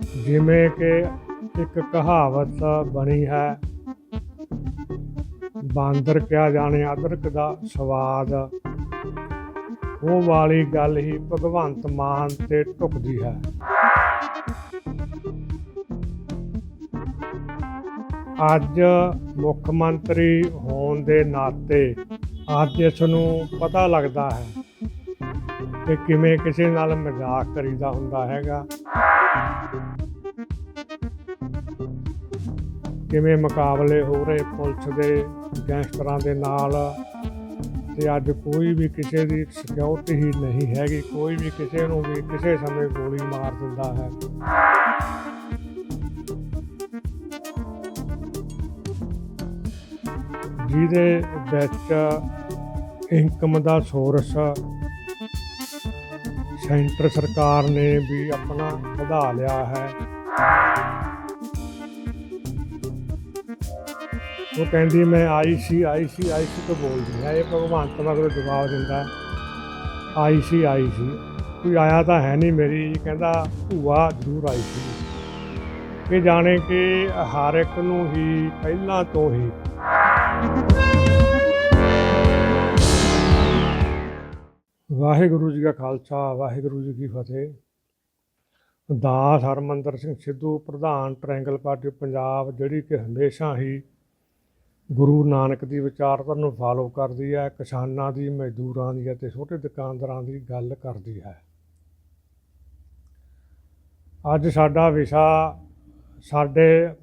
ਜਿਵੇਂ ਕਿ ਇੱਕ ਕਹਾਵਤ ਬਣੀ ਹੈ, ਬਾਂਦਰ ਕਿਆ ਜਾਣੇ ਅਦਰਕ ਦਾ ਸਵਾਦ। ਉਹ ਵਾਲੀ ਗੱਲ ਹੀ ਭਗਵੰਤ ਮਾਨ ਤੇ ਢੁਕਦੀ ਹੈ। ਅੱਜ ਮੁੱਖ ਮੰਤਰੀ ਹੋਣ ਦੇ ਨਾਤੇ ਅੱਜ ਇਸ ਨੂੰ ਪਤਾ ਲੱਗਦਾ ਹੈ ਕਿ ਕਿਵੇਂ ਕਿਸੇ ਨਾਲ ਮਜ਼ਾਕ ਕਰੀਦਾ ਹੁੰਦਾ ਹੈਗਾ। ਕਿਵੇਂ ਮੁਕਾਬਲੇ ਹੋ ਰਹੇ ਪੁਲਿਸ ਦੇ, ਗੈਂਗਸਟਰਾਂ ਦੇ ਨਾਲ? ਤੇ ਅੱਜ ਕੋਈ ਵੀ ਕਿਸੇ ਦੀ ਸਿਕਿਉਰਿਟੀ ਹੀ ਨਹੀਂ ਹੈਗੀ, ਕੋਈ ਵੀ ਕਿਸੇ ਨੂੰ ਵੀ ਕਿਸੇ ਸਮੇਂ ਗੋਲੀ ਮਾਰ ਦਿੰਦਾ ਹੈ। ਜਿਹਦੇ ਵਿੱਚ ਇਨਕਮ ਦਾ ਸੋਰਸ ਸੈਂਟਰ ਸਰਕਾਰ ਨੇ ਵੀ ਆਪਣਾ ਵਧਾ ਲਿਆ ਹੈ। ਉਹ ਕਹਿੰਦੀ, ਮੈਂ ਆਈ ਸੀ ਆਈ ਸੀ ਆਈ ਸੀ ਤੋਂ ਬੋਲਦੀ ਹੈ। ਇਹ ਭਗਵੰਤ ਮਗਰ ਜਵਾਬ ਦਿੰਦਾ ਆਈ ਸੀ ਆਈ ਸੀ। ਕੋਈ ਆਇਆ ਤਾਂ ਹੈ ਨਹੀਂ ਮੇਰੀ। ਕਹਿੰਦਾ, ਭੂਆ, ਜ਼ਰੂਰ ਆਈ ਸੀ। ਇਹ ਜਾਣੇ ਕਿ ਹਰ ਇੱਕ ਨੂੰ ਹੀ ਪਹਿਲਾਂ ਤੋਂ ਹੀ ਵਾਹਿਗੁਰੂ ਜੀ ਕਾ ਖਾਲਸਾ, ਵਾਹਿਗੁਰੂ ਜੀ ਕੀ ਫਤਿਹ। ਦਾਸ ਹਰਮੰਦਰ ਸਿੰਘ ਸਿੱਧੂ, ਪ੍ਰਧਾਨ ਟ੍ਰਾਇੰਗਲ ਪਾਰਟੀ ਪੰਜਾਬ, ਜਿਹੜੀ ਕਿ ਹਮੇਸ਼ਾ ਹੀ ਗੁਰੂ ਨਾਨਕ ਦੀ ਵਿਚਾਰਧਾਰਾ ਨੂੰ ਫਾਲੋ ਕਰਦੀ ਹੈ, ਕਿਸਾਨਾਂ ਦੀ, ਮਜ਼ਦੂਰਾਂ ਦੀ ਅਤੇ ਛੋਟੇ ਦੁਕਾਨਦਾਰਾਂ ਦੀ ਗੱਲ ਕਰਦੀ ਹੈ। ਅੱਜ ਸਾਡਾ ਵਿਸ਼ਾ ਸਾਡੇ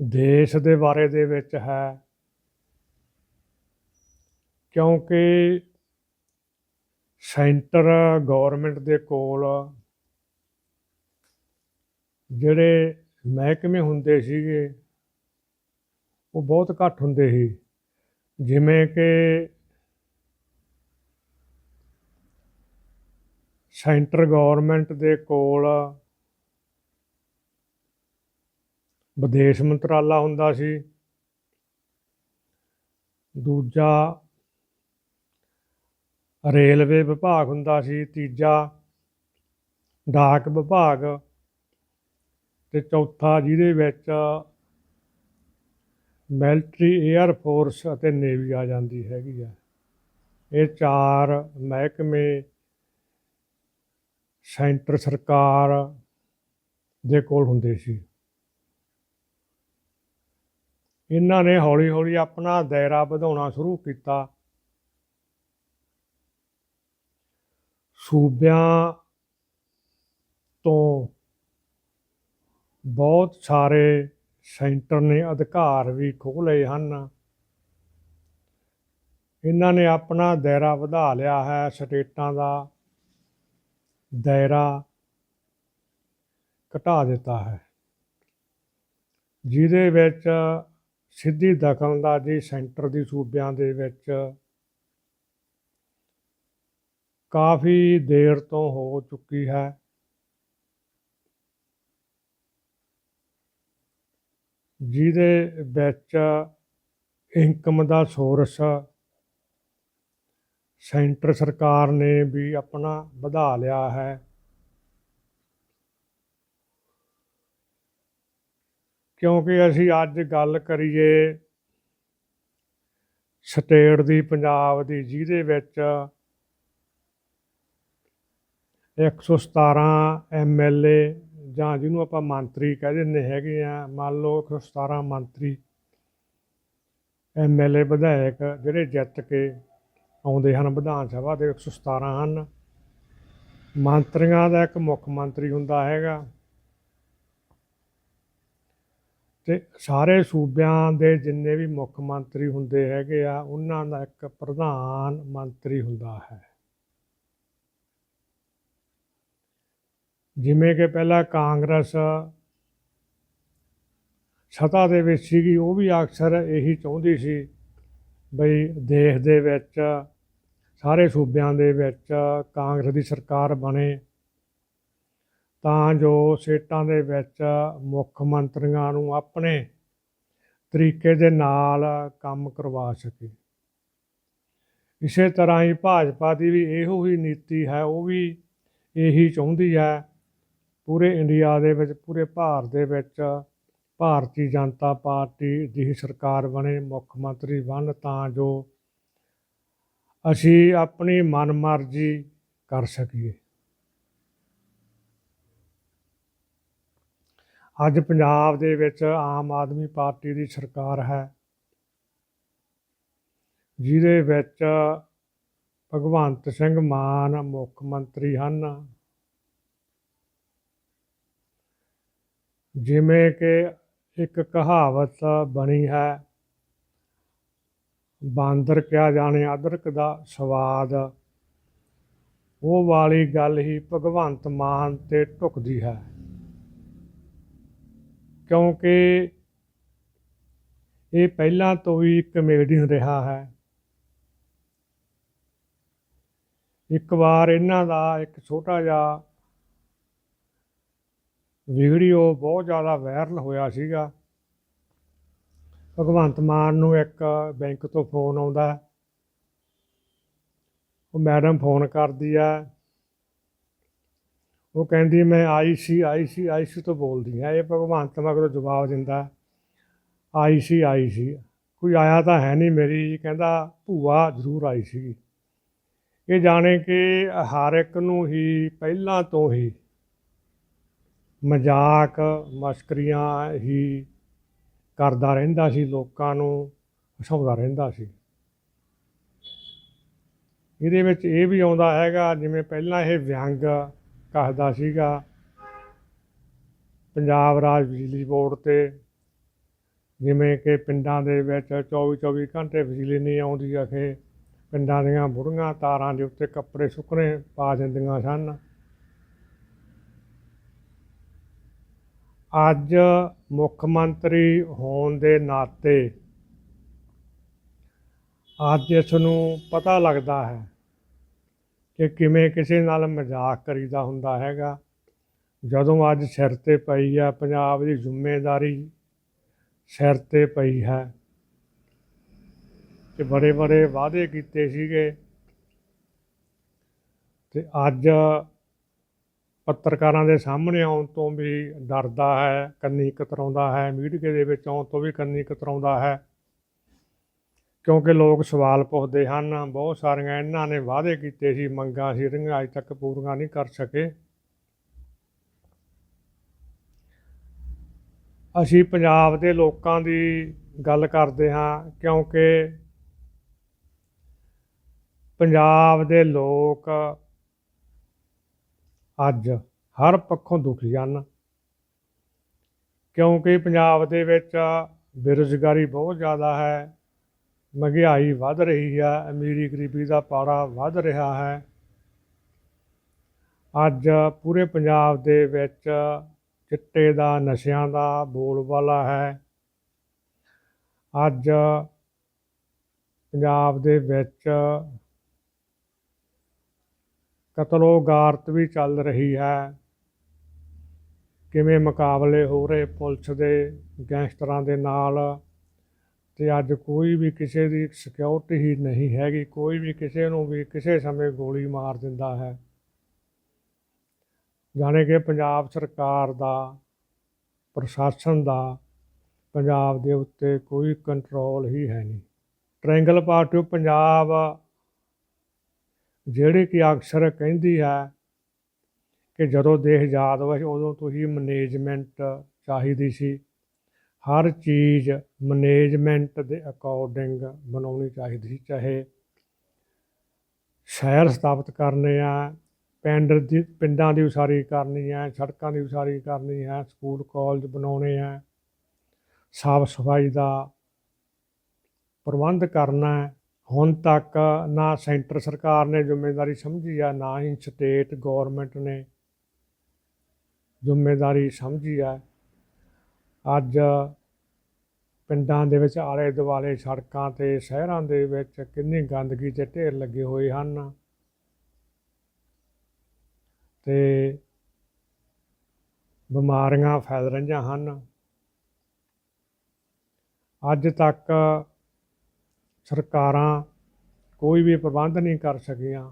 ਦੇਸ਼ ਦੇ ਬਾਰੇ ਦੇ ਵਿੱਚ ਹੈ, ਕਿਉਂਕਿ ਸੈਂਟਰ ਗਵਰਨਮੈਂਟ ਦੇ ਕੋਲ ਜਿਹੜੇ ਮਹਿਕਮੇ ਹੁੰਦੇ ਸੀਗੇ, ਉਹ ਬਹੁਤ ਘੱਟ ਹੁੰਦੇ ਸੀ। ਜਿਵੇਂ ਕਿ ਸੈਂਟਰ ਗਵਰਨਮੈਂਟ ਦੇ ਕੋਲ ਵਿਦੇਸ਼ ਮੰਤਰਾਲਾ ਹੁੰਦਾ ਸੀ। ਦੂਜਾ ਰੇਲਵੇ ਵਿਭਾਗ ਹੁੰਦਾ ਸੀ, ਤੀਜਾ ਡਾਕ ਵਿਭਾਗ ਤੇ ਚੌਥਾ ਜਿਹਦੇ ਵਿੱਚ ਮਿਲਟਰੀ 에ਅਰ ਫੋਰਸ ਅਤੇ ਨੇਵੀ ਆ ਜਾਂਦੀ ਹੈਗੀ ਆ। ਇਹ ਚਾਰ ਮਹਿਕਮੇ, ਸੈਂਟਰ ਸਰਕਾਰ ਦੇ ਕੋਲ ਹੁੰਦੇ ਸੀ। ਇਹਨਾਂ ਨੇ ਹੌਲੀ ਹੌਲੀ ਆਪਣਾ ਦਾਇਰਾ ਵਧਾਉਣਾ ਸ਼ੁਰੂ ਕੀਤਾ। ਸੂਬਿਆਂ ਤੋਂ ਬਹੁਤ ਸਾਰੇ ਸੈਂਟਰ ਨੇ ਅਧਿਕਾਰ ਵੀ ਖੋਹ ਲਏ ਹਨ। ਇਹਨਾਂ ਨੇ ਆਪਣਾ ਦਾਇਰਾ ਵਧਾ ਲਿਆ ਹੈ, ਸਟੇਟਾਂ ਦਾ ਦਾਇਰਾ ਘਟਾ ਦਿੱਤਾ ਹੈ। ਜਿਹਦੇ ਵਿੱਚ ਸਿੱਧੀ ਦਖਲਅੰਦਾਜ਼ੀ ਸੈਂਟਰ ਦੀ ਸੂਬਿਆਂ ਦੇ ਵਿੱਚ ਕਾਫੀ ਦੇਰ ਤੋਂ ਹੋ ਚੁੱਕੀ ਹੈ। ਜਿਹਦੇ ਵਿੱਚ ਇਨਕਮ ਦਾ ਸੋਰਸ ਸੈਂਟਰ ਸਰਕਾਰ ਨੇ ਵੀ ਆਪਣਾ ਵਧਾ ਲਿਆ ਹੈ। ਕਿਉਂਕਿ ਅਸੀਂ ਅੱਜ ਗੱਲ ਕਰੀਏ ਸਟੇਟ ਦੀ, ਪੰਜਾਬ ਦੀ, ਜਿਹਦੇ ਵਿੱਚ 117 ਐਮਐਲਏ ਜਾਂ ਜਿਹਨੂੰ ਆਪਾਂ ਮੰਤਰੀ ਕਹਿ ਦਿੰਦੇ ਹੈਗੇ ਆ, ਮੰਨ ਲਓ 117 ਮੰਤਰੀ ਐਮਐਲਏ ਵਿਧਾਇਕ ਜਿਹੜੇ ਜਿੱਤ ਕੇ ਆਉਂਦੇ ਹਨ ਵਿਧਾਨ ਸਭਾ ਦੇ 117 ਹਨ। ਮੰਤਰੀਆਂ ਦਾ ਇੱਕ ਮੁੱਖ ਮੰਤਰੀ ਹੁੰਦਾ ਹੈਗਾ ਤੇ ਸਾਰੇ ਸੂਬਿਆਂ ਦੇ ਜਿੰਨੇ ਵੀ ਮੁੱਖ ਮੰਤਰੀ ਹੁੰਦੇ ਹੈਗੇ ਆ, ਉਹਨਾਂ ਦਾ ਇੱਕ ਪ੍ਰਧਾਨ ਮੰਤਰੀ ਹੁੰਦਾ ਹੈ। ਜਿਵੇਂ ਕਿ ਪਹਿਲਾਂ ਕਾਂਗਰਸ ਸਤਾ ਦੇ ਵਿੱਚ ਸੀਗੀ, ਉਹ ਵੀ ਅਕਸਰ ਇਹੀ ਚਾਹੁੰਦੀ ਸੀ ਬਈ ਦੇਸ਼ ਦੇ ਵਿੱਚ, ਸਾਰੇ ਸੂਬਿਆਂ ਦੇ ਵਿੱਚ ਕਾਂਗਰਸ ਦੀ ਸਰਕਾਰ ਬਣੇ। ਤਾਂ ਜੋ ਸਟੇਟਾਂ ਦੇ ਵਿੱਚ ਮੁੱਖ ਮੰਤਰੀਆਂ ਨੂੰ ਆਪਣੇ ਤਰੀਕੇ ਦੇ ਨਾਲ ਕੰਮ ਕਰਵਾ ਸਕੇ। ਇਸੇ ਤਰ੍ਹਾਂ ਹੀ ਭਾਜਪਾ ਦੀ ਵੀ ਇਹੋ ਹੀ ਨੀਤੀ ਹੈ, ਉਹ ਵੀ ਇਹੀ ਚਾਹੁੰਦੀ ਹੈ ਪੂਰੇ ਇੰਡੀਆ ਦੇ ਵਿੱਚ, ਪੂਰੇ ਭਾਰਤ ਦੇ ਵਿੱਚ ਭਾਰਤੀ ਜਨਤਾ ਪਾਰਟੀ ਦੀ ਹੀ ਸਰਕਾਰ ਬਣੇ, ਮੁੱਖ ਮੰਤਰੀ ਬਣ ਤਾਂ ਜੋ ਅਸੀਂ ਆਪਣੀ ਮਨਮਰਜ਼ੀ ਕਰ ਸਕੀਏ। ਅੱਜ ਪੰਜਾਬ ਦੇ ਵਿੱਚ ਆਮ ਆਦਮੀ ਪਾਰਟੀ ਦੀ ਸਰਕਾਰ ਹੈ। ਜਿਹਦੇ ਵਿੱਚ ਭਗਵੰਤ ਸਿੰਘ ਮਾਨ ਮੁੱਖ ਮੰਤਰੀ ਹਨ। ਜਿਵੇਂ ਕਿ ਇੱਕ ਕਹਾਵਤ ਬਣੀ ਹੈ, ਬਾਂਦਰ ਕਿਆ ਜਾਣੇ ਅਦਰਕ ਦਾ ਸਵਾਦ। ਉਹ ਵਾਲੀ ਗੱਲ ਹੀ ਭਗਵੰਤ ਮਾਨ ਤੇ ਢੁਕਦੀ ਹੈ। ਕਿਉਂਕਿ ਇਹ ਪਹਿਲਾਂ ਤੋਂ ਹੀ ਕਮੇਡੀਅਨ ਰਿਹਾ ਹੈ। ਇੱਕ ਵਾਰ ਇਹਨਾਂ ਦਾ ਇੱਕ ਛੋਟਾ ਜਿਹਾ ਵੀਡੀਓ ਬਹੁਤ ਜ਼ਿਆਦਾ ਵਾਇਰਲ ਹੋਇਆ ਸੀਗਾ। ਭਗਵੰਤ ਮਾਨ ਨੂੰ ਇੱਕ ਬੈਂਕ ਤੋਂ ਫੋਨ ਆਉਂਦਾ। ਉਹ ਮੈਡਮ ਫੋਨ ਕਰਦੀ ਆ। ਉਹ ਕਹਿੰਦੀ, ਮੈਂ ਆਈ ਸੀ ਆਈ ਸੀ ਆਈ ਸੀ ਤੋਂ ਬੋਲਦੀ ਆ। ਇਹ ਭਗਵੰਤ ਮਗਰੋਂ ਜਵਾਬ ਦਿੰਦਾ, ਆਈ ਸੀ ਆਈ ਸੀ। ਕੋਈ ਆਇਆ ਤਾਂ ਹੈ ਨਹੀਂ ਮੇਰੀ, ਕਹਿੰਦਾ, ਭੂਆ ਜ਼ਰੂਰ ਆਈ ਸੀ ਇਹ ਜਾਣੇ ਕਿ ਹਰ ਇੱਕ ਨੂੰ ਹੀ ਪਹਿਲਾਂ ਤੋਂ ਹੀ ਮਜ਼ਾਕ, ਮਸਕਰੀਆਂ ਹੀ ਕਰਦਾ ਰਹਿੰਦਾ ਸੀ, ਲੋਕਾਂ ਨੂੰ ਹਸਾਉਂਦਾ ਰਹਿੰਦਾ ਸੀ। ਇਹਦੇ ਵਿੱਚ ਇਹ ਵੀ ਆਉਂਦਾ ਹੈਗਾ, ਜਿਵੇਂ ਪਹਿਲਾਂ ਇਹ ਵਿਅੰਗ ਕਹਦਾ ਸੀਗਾ, ਪੰਜਾਬ ਰਾਜ ਬਿਜਲੀ ਬੋਰਡ ਤੇ, ਜਿਵੇਂ ਕਿ ਪਿੰਡਾਂ ਦੇ ਵਿੱਚ 24 24 ਘੰਟੇ ਬਿਜਲੀ ਨਹੀਂ ਆਉਂਦੀ, ਅਖੇ ਪਿੰਡਾਂ ਦੀਆਂ ਬੁੜੀਆਂ ਤਾਰਾਂ ਦੇ ਉੱਤੇ ਕੱਪੜੇ ਸੁੱਕਣੇ ਪਾ ਦਿੰਦੀਆਂ ਸਨ। ਅੱਜ ਮੁੱਖ ਮੰਤਰੀ ਹੋਣ ਦੇ ਨਾਤੇ ਅੱਜ ਇਸ ਨੂੰ ਪਤਾ ਲੱਗਦਾ ਹੈ ਕਿ ਕਿਵੇਂ ਕਿਸੇ ਨਾਲ ਮਜ਼ਾਕ ਕਰੀਦਾ ਹੁੰਦਾ ਹੈਗਾ। ਜਦੋਂ ਅੱਜ ਸਿਰ ਤੇ ਪਈ ਆ, ਪੰਜਾਬ ਦੀ ਜ਼ਿੰਮੇਵਾਰੀ ਸਿਰ ਤੇ ਪਈ ਹੈ ਕਿ ਬੜੇ ਬੜੇ ਵਾਅਦੇ ਕੀਤੇ ਸੀਗੇ ਤੇ ਅੱਜ ਪੱਤਰਕਾਰਾਂ ਦੇ ਸਾਹਮਣੇ ਆਉਣ ਤੋਂ ਵੀ ਡਰਦਾ ਹੈ, ਕੰਨੀ ਕਤਰਾਉਂਦਾ ਹੈ, ਮੀਡੀਆ ਦੇ ਵਿੱਚ ਆਉਣ ਤੋਂ ਵੀ ਕੰਨੀ ਕਤਰਾਉਂਦਾ ਹੈ। ਕਿਉਂਕਿ ਲੋਕ ਸਵਾਲ ਪੁੱਛਦੇ ਹਨ, ਬਹੁਤ ਸਾਰੀਆਂ ਇਹਨਾਂ ਨੇ ਵਾਅਦੇ ਕੀਤੇ ਸੀ, ਮੰਗਾਂ ਸੀ ਜਿਹੜੀਆਂ ਅੱਜ ਤੱਕ ਪੂਰੀਆਂ ਨਹੀਂ ਕਰ ਸਕੇ। ਅਸੀਂ ਪੰਜਾਬ ਦੇ ਲੋਕਾਂ ਦੀ ਗੱਲ ਕਰਦੇ ਹਾਂ, ਕਿਉਂਕਿ ਪੰਜਾਬ ਦੇ ਲੋਕ ਅੱਜ ਹਰ ਪੱਖੋਂ ਦੁਖੀ ਹਨ। ਕਿਉਂਕਿ ਪੰਜਾਬ ਦੇ ਵਿੱਚ ਬੇਰੁਜ਼ਗਾਰੀ ਬਹੁਤ ਜ਼ਿਆਦਾ ਹੈ। ਮਹਿੰਗਾਈ ਵੱਧ ਰਹੀ ਹੈ, ਅਮੀਰੀ ਗਰੀਬੀ ਦਾ ਪਾੜਾ ਵੱਧ ਰਿਹਾ ਹੈ। ਅੱਜ ਪੂਰੇ ਪੰਜਾਬ ਦੇ ਵਿੱਚ ਚਿੱਟੇ ਦਾ, ਨਸ਼ਿਆਂ ਦਾ ਬੋਲਬਾਲਾ ਹੈ। ਅੱਜ ਪੰਜਾਬ ਦੇ ਵਿੱਚ ਕਤਲੋ ਗਾਰਤ ਵੀ ਚੱਲ ਰਹੀ ਹੈ। ਕਿਵੇਂ ਮੁਕਾਬਲੇ ਹੋ ਰਹੇ ਪੁਲਿਸ ਦੇ ਗੈਂਗਸਟਰਾਂ ਦੇ ਨਾਲ? ਤੇ ਅੱਜ ਕੋਈ ਵੀ ਕਿਸੇ ਦੀ ਸਿਕਿਉਰਿਟੀ ਹੀ ਨਹੀਂ ਹੈਗੀ। ਕੋਈ ਵੀ ਕਿਸੇ ਨੂੰ ਵੀ ਕਿਸੇ ਸਮੇਂ ਗੋਲੀ ਮਾਰ ਦਿੰਦਾ ਹੈ। ਜਾਣੇ ਕਿ ਪੰਜਾਬ ਸਰਕਾਰ ਦਾ, ਪ੍ਰਸ਼ਾਸਨ ਦਾ, ਪੰਜਾਬ ਦੇ ਉੱਤੇ ਕੋਈ ਕੰਟਰੋਲ ਹੀ ਹੈ ਨਹੀਂ। ਟ੍ਰਾਇੰਗਲ ਪਾਰਟੀ ਪੰਜਾਬ ਜਿਹੜੀ ਕਿ ਅਕਸਰ ਕਹਿੰਦੀ ਹੈ ਕਿ ਜਦੋਂ ਦੇਸ਼ ਆਜ਼ਾਦ ਹੋਇਆ ਸੀ ਉਦੋਂ ਤੁਸੀਂ ਹੀ ਮੈਨੇਜਮੈਂਟ ਚਾਹੀਦੀ ਸੀ। ਹਰ ਚੀਜ਼ ਮੈਨੇਜਮੈਂਟ ਦੇ ਅਕੋਰਡਿੰਗ ਬਣਾਉਣੀ ਚਾਹੀਦੀ ਸੀ, ਚਾਹੇ ਸ਼ਹਿਰ ਸਥਾਪਿਤ ਕਰਨੇ ਆ, ਪਿੰਡ ਦੀ, ਪਿੰਡਾਂ ਦੀ ਉਸਾਰੀ ਕਰਨੀ ਹੈ ਸੜਕਾਂ ਦੀ ਉਸਾਰੀ ਕਰਨੀ ਹੈ ਸਕੂਲ ਕਾਲਜ ਬਣਾਉਣੇ ਆ, ਸਾਫ਼ ਸਫ਼ਾਈ ਦਾ ਪ੍ਰਬੰਧ ਕਰਨਾ ਹੈ ਹੁਣ ਤੱਕ ਨਾ ਸੈਂਟਰ ਸਰਕਾਰ ਨੇ ਜ਼ਿੰਮੇਵਾਰੀ ਸਮਝੀ ਆ, ਨਾ ਹੀ ਸਟੇਟ ਗਵਰਨਮੈਂਟ ਨੇ ਜ਼ਿੰਮੇਵਾਰੀ ਸਮਝੀ ਆ। ਅੱਜ ਪਿੰਡਾਂ ਦੇ ਵਿੱਚ ਆਲੇ ਦੁਆਲੇ ਸੜਕਾਂ ਤੇ ਸ਼ਹਿਰਾਂ ਦੇ ਵਿੱਚ ਕਿੰਨੀ ਗੰਦਗੀ ਤੇ ਢੇਰ ਲੱਗੇ ਹੋਏ ਹਨ। ਤੇ ਬਿਮਾਰੀਆਂ ਫੈਲ ਰਹੀਆਂ ਹਨ। ਅੱਜ ਤੱਕ ਸਰਕਾਰਾਂ ਕੋਈ ਵੀ ਪ੍ਰਬੰਧ ਨਹੀਂ ਕਰ ਸਕੀਆਂ।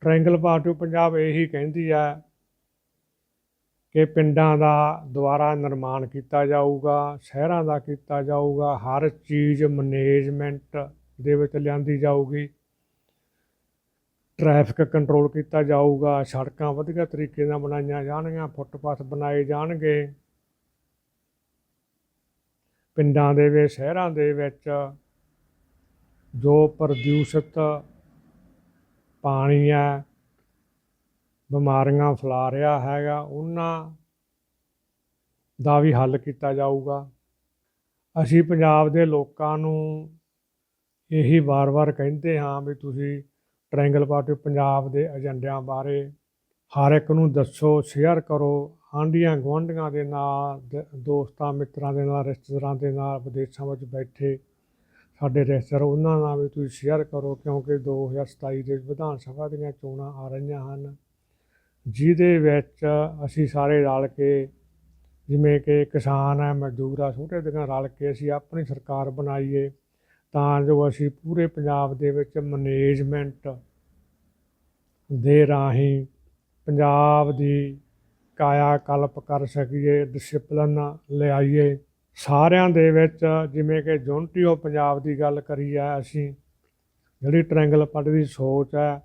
ਟ੍ਰਾਇੰਗਲ ਪਾਰਟੀ ਆਫ ਪੰਜਾਬ ਇਹੀ ਕਹਿੰਦੀ ਹੈ ਕਿ ਪਿੰਡਾਂ ਦਾ ਦੁਆਰਾ ਨਿਰਮਾਣ ਕੀਤਾ ਜਾਊਗਾ, ਸ਼ਹਿਰਾਂ ਦਾ ਕੀਤਾ ਜਾਊਗਾ, ਹਰ ਚੀਜ਼ ਮੈਨੇਜਮੈਂਟ ਦੇ ਵਿੱਚ ਲਿਆਂਦੀ ਜਾਊਗੀ। ਟ੍ਰੈਫਿਕ ਕੰਟਰੋਲ ਕੀਤਾ ਜਾਊਗਾ, ਸੜਕਾਂ ਵਧੀਆ ਤਰੀਕੇ ਨਾਲ ਬਣਾਈਆਂ ਜਾਣਗੀਆਂ, ਫੁੱਟਪਾਥ ਬਣਾਏ ਜਾਣਗੇ। ਪਿੰਡਾਂ ਦੇ ਵਿੱਚ, ਸ਼ਹਿਰਾਂ ਦੇ ਵਿੱਚ ਜੋ ਪ੍ਰਦੂਸ਼ਿਤ ਪਾਣੀ ਹੈ, ਬਿਮਾਰੀਆਂ ਫੈਲਾ ਰਿਹਾ ਹੈਗਾ, ਉਹਨਾਂ ਦਾ ਵੀ ਹੱਲ ਕੀਤਾ ਜਾਊਗਾ। ਅਸੀਂ ਪੰਜਾਬ ਦੇ ਲੋਕਾਂ ਨੂੰ ਇਹੀ ਵਾਰ-ਵਾਰ ਕਹਿੰਦੇ ਹਾਂ ਵੀ ਤੁਸੀਂ ਟ੍ਰਾਇੰਗਲ ਪਾਰਟੀ, ਪੰਜਾਬ ਦੇ ਏਜੰਡਿਆਂ ਬਾਰੇ ਹਰ ਇੱਕ ਨੂੰ ਦੱਸੋ, ਸ਼ੇਅਰ ਕਰੋ। ਆਂਢੀਆਂ ਗੁਆਂਢੀਆਂ ਦੇ ਨਾਲ, ਦ- ਦੋਸਤਾਂ, ਮਿੱਤਰਾਂ ਦੇ ਨਾਲ, ਰਿਸ਼ਤੇਦਾਰਾਂ ਦੇ ਨਾਲ ਵਿਦੇਸ਼ਾਂ ਵਿੱਚ ਬੈਠੇ ਸਾਡੇ ਰਿਸ਼ਤੇਦਾਰ, ਉਹਨਾਂ ਨਾਲ ਵੀ ਤੁਸੀਂ ਸ਼ੇਅਰ ਕਰੋ ਕਿਉਂਕਿ 2027 ਦੇ ਵਿਧਾਨ ਸਭਾ ਦੀਆਂ ਚੋਣਾਂ ਆ ਰਹੀਆਂ ਹਨ। ਜਿਹਦੇ ਵਿੱਚ ਅਸੀਂ ਸਾਰੇ ਰਲ ਕੇ, ਜਿਵੇਂ ਕਿ ਕਿਸਾਨ ਹੈ, ਮਜ਼ਦੂਰ ਆ, ਛੋਟੇ ਦੁਕਾਨ ਰਲ ਕੇ ਅਸੀਂ ਆਪਣੀ ਸਰਕਾਰ ਬਣਾਈਏ, ਤਾਂ ਜੋ ਅਸੀਂ ਪੂਰੇ ਪੰਜਾਬ ਦੇ ਵਿੱਚ ਮੈਨੇਜਮੈਂਟ ਦੇ ਰਾਹੀਂ ਪੰਜਾਬ ਦੀ ਕਾਇਆ ਕਲਪ ਕਰ ਸਕੀਏ ਡਿਸਪਲਨ ਲਿਆਈਏ। ਸਾਰਿਆਂ ਦੇ ਵਿੱਚ ਜਿਵੇਂ ਕਿ ਯੂਨਿਟੀ ਆਫ ਪੰਜਾਬ ਦੀ ਗੱਲ ਕਰੀ ਹੈ ਅਸੀਂ, ਜਿਹੜੀ ਟ੍ਰਾਇੰਗਲ ਪੱਟ ਦੀ ਸੋਚ ਹੈ,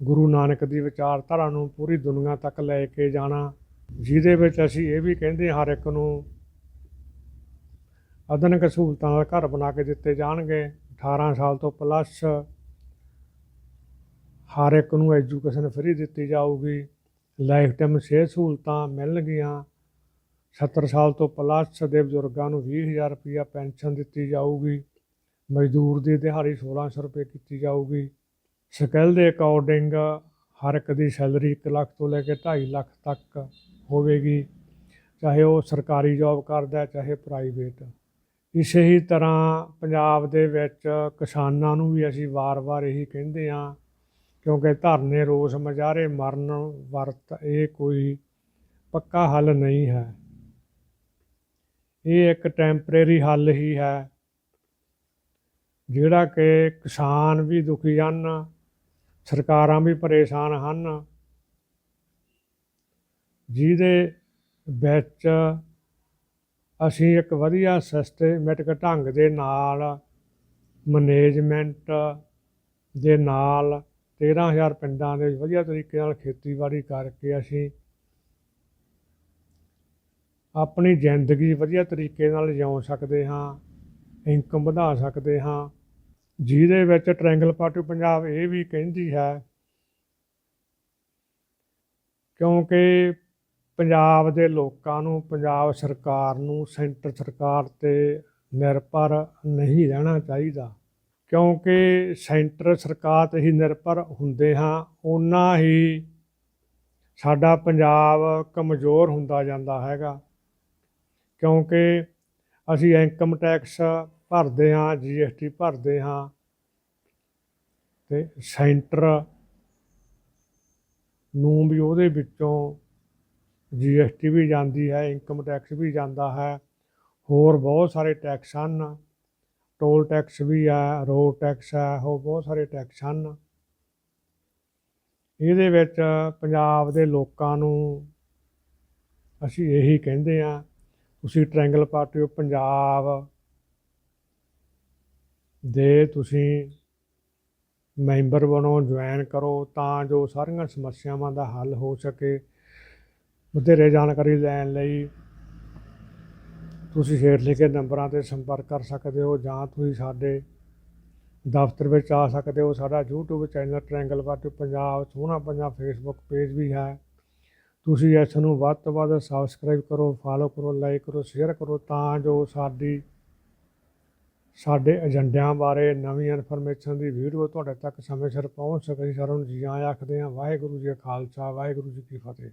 ਗੁਰੂ ਨਾਨਕ ਦੀ ਵਿਚਾਰਧਾਰਾ ਨੂੰ ਪੂਰੀ ਦੁਨੀਆ ਤੱਕ ਲੈ ਕੇ ਜਾਣਾ, ਜਿਹਦੇ ਵਿੱਚ ਅਸੀਂ ਇਹ ਵੀ ਕਹਿੰਦੇ ਹਰ ਇੱਕ ਨੂੰ ਆਧੁਨਿਕ ਸਹੂਲਤਾਂ ਨਾਲ ਘਰ ਬਣਾ ਕੇ ਦਿੱਤੇ ਜਾਣਗੇ। 18 ਸਾਲ ਤੋਂ ਪਲੱਸ ਹਰ ਇੱਕ ਨੂੰ ਐਜੂਕੇਸ਼ਨ ਫ੍ਰੀ ਦਿੱਤੀ ਜਾਊਗੀ। ਲਾਈਫ ਟਾਈਮ ਸਿਹਤ ਸਹੂਲਤਾਂ ਮਿਲਣਗੀਆਂ। 70 ਸਾਲ ਤੋਂ ਪਲੱਸ ਦੇ ਬਜ਼ੁਰਗਾਂ ਨੂੰ 20000 ਰੁਪਇਆ ਪੈਨਸ਼ਨ ਦਿੱਤੀ ਜਾਊਗੀ। ਮਜ਼ਦੂਰ ਦੀ ਦਿਹਾੜੀ 1600 ਰੁਪਏ ਕੀਤੀ ਜਾਊਗੀ। ਸਕਿੱਲ ਦੇ ਅਕੋਰਡਿੰਗ ਹਰ ਇੱਕ ਦੀ ਸੈਲਰੀ 1 ਲੱਖ ਤੋਂ ਲੈ ਕੇ 2.5 ਲੱਖ ਤੱਕ ਹੋਵੇਗੀ। ਚਾਹੇ ਉਹ ਸਰਕਾਰੀ ਜੌਬ ਕਰਦਾ ਚਾਹੇ ਪ੍ਰਾਈਵੇਟ। ਇਸੇ ਹੀ ਤਰ੍ਹਾਂ ਪੰਜਾਬ ਦੇ ਵਿੱਚ ਕਿਸਾਨਾਂ ਨੂੰ ਵੀ ਅਸੀਂ ਵਾਰ-ਵਾਰ ਇਹੀ ਕਹਿੰਦੇ ਹਾਂ ਕਿਉਂਕਿ ਧਰਨੇ ਰੋਸ ਮਜਾਰੇ ਮਰਨ ਵਰਤ, ਇਹ ਕੋਈ ਪੱਕਾ ਹੱਲ ਨਹੀਂ ਹੈ। ਇਹ ਇੱਕ ਟੈਂਪਰੇਰੀ ਹੱਲ ਹੀ ਹੈ, ਜਿਹੜਾ ਕਿ ਕਿਸਾਨ ਵੀ ਦੁਖੀ ਹਨ, ਸਰਕਾਰਾਂ ਵੀ ਪਰੇਸ਼ਾਨ ਹਨ, ਜਿਹਦੇ ਵਿੱਚ ਅਸੀਂ ਇੱਕ ਵਧੀਆ ਸਿਸਟਮੈਟਿਕ ਢੰਗ ਦੇ ਨਾਲ ਮੈਨੇਜਮੈਂਟ ਦੇ ਨਾਲ 13000 ਪਿੰਡਾਂ ਦੇ ਵਿੱਚ ਵਧੀਆ ਤਰੀਕੇ ਨਾਲ ਖੇਤੀਬਾੜੀ ਕਰਕੇ ਅਸੀਂ ਆਪਣੀ ਜ਼ਿੰਦਗੀ ਵਧੀਆ ਤਰੀਕੇ ਨਾਲ ਜਿਉ ਸਕਦੇ ਹਾਂ ਇਨਕਮ ਵਧਾ ਸਕਦੇ ਹਾਂ। ਜਿਹਦੇ ਵਿੱਚ ਟ੍ਰਾਇੰਗਲ ਪਾਰਟੀ ਪੰਜਾਬ ਇਹ ਵੀ ਕਹਿੰਦੀ ਹੈ, ਕਿਉਂਕਿ ਪੰਜਾਬ ਦੇ ਲੋਕਾਂ ਨੂੰ, ਪੰਜਾਬ ਸਰਕਾਰ ਨੂੰ, ਸੈਂਟਰ ਸਰਕਾਰ ਤੇ ਨਿਰਭਰ ਨਹੀਂ ਰਹਿਣਾ ਚਾਹੀਦਾ। ਕਿਉਂਕਿ ਸੈਂਟਰ ਸਰਕਾਰ ਤੇ ਹੀ ਨਿਰਭਰ ਹੁੰਦੇ ਹਾਂ, ਓਨਾ ਹੀ ਸਾਡਾ ਪੰਜਾਬ ਕਮਜ਼ੋਰ ਹੁੰਦਾ ਜਾਂਦਾ ਹੈਗਾ। ਕਿਉਂਕਿ ਅਸੀਂ ਇਨਕਮ ਟੈਕਸ ਭਰਦੇ ਹਾਂ ਜੀਐਸਟੀ ਭਰਦੇ ਹਾਂ ਤੇ ਸੈਂਟਰ ਨੂੰ ਵੀ ਉਹਦੇ ਵਿੱਚੋਂ ਜੀਐਸਟੀ ਵੀ ਜਾਂਦੀ ਹੈ ਇਨਕਮ ਟੈਕਸ ਵੀ ਜਾਂਦਾ ਹੈ, ਹੋਰ ਬਹੁਤ ਸਾਰੇ ਟੈਕਸ ਹਨ। ਟੋਲ ਟੈਕਸ ਵੀ ਹੈ ਰੋਡ ਟੈਕਸ ਹੈ ਉਹ ਬਹੁਤ ਸਾਰੇ ਟੈਕਸ ਹਨ। ਇਹਦੇ ਵਿੱਚ ਪੰਜਾਬ ਦੇ ਲੋਕਾਂ ਨੂੰ ਅਸੀਂ ਇਹੀ ਕਹਿੰਦੇ ਹਾਂ, ਤੁਸੀਂ ਟ੍ਰਾਇੰਗਲ ਪਾਰਟੀ ਆਫ ਪੰਜਾਬ ਦੇ ਤੁਸੀਂ ਮੈਂਬਰ ਬਣੋ ਜੁਆਇਨ ਕਰੋ, ਤਾਂ ਜੋ ਸਾਰੀਆਂ ਸਮੱਸਿਆਵਾਂ ਦਾ ਹੱਲ ਹੋ ਸਕੇ। ਵਧੇਰੇ ਜਾਣਕਾਰੀ ਲੈਣ ਲਈ ਤੁਸੀਂ ਹੇਠ ਲਿਖੇ ਨੰਬਰਾਂ ਤੇ ਸੰਪਰਕ ਕਰ ਸਕਦੇ ਹੋ ਜਾਂ ਤੁਸੀਂ ਸਾਡੇ ਦਫ਼ਤਰ ਵਿੱਚ ਆ ਸਕਦੇ ਹੋ। ਸਾਡਾ YouTube channel triangle party Punjab, ਸੋਹਣਾ ਪੰਜਾਬ ਫੇਸਬੁੱਕ ਪੇਜ ਵੀ ਹੈ। ਤੁਸੀਂ ਇਸ ਨੂੰ ਵੱਧ ਤੋਂ ਵੱਧ ਸਬਸਕ੍ਰਾਈਬ ਕਰੋ ਫਾਲੋ ਕਰੋ ਲਾਈਕ ਕਰੋ ਸ਼ੇਅਰ ਕਰੋ ਤਾਂ ਜੋ ਸਾਡੀ, ਸਾਡੇ ਏਜੰਡਿਆਂ ਬਾਰੇ ਨਵੀਂ ਇਨਫੋਰਮੇਸ਼ਨ ਦੀ ਵੀਡੀਓ ਤੁਹਾਡੇ ਤੱਕ ਸਮੇਂ ਸਿਰ ਪਹੁੰਚ ਸਕੇ। ਸਾਰਿਆਂ ਨੂੰ ਜੀ ਆਇਆਂ ਆਖਦੇ ਹਾਂ, ਵਾਹਿਗੁਰੂ ਜੀ ਕਾ ਖਾਲਸਾ, ਵਾਹਿਗੁਰੂ ਜੀ ਕੀ ਫਤਿਹ।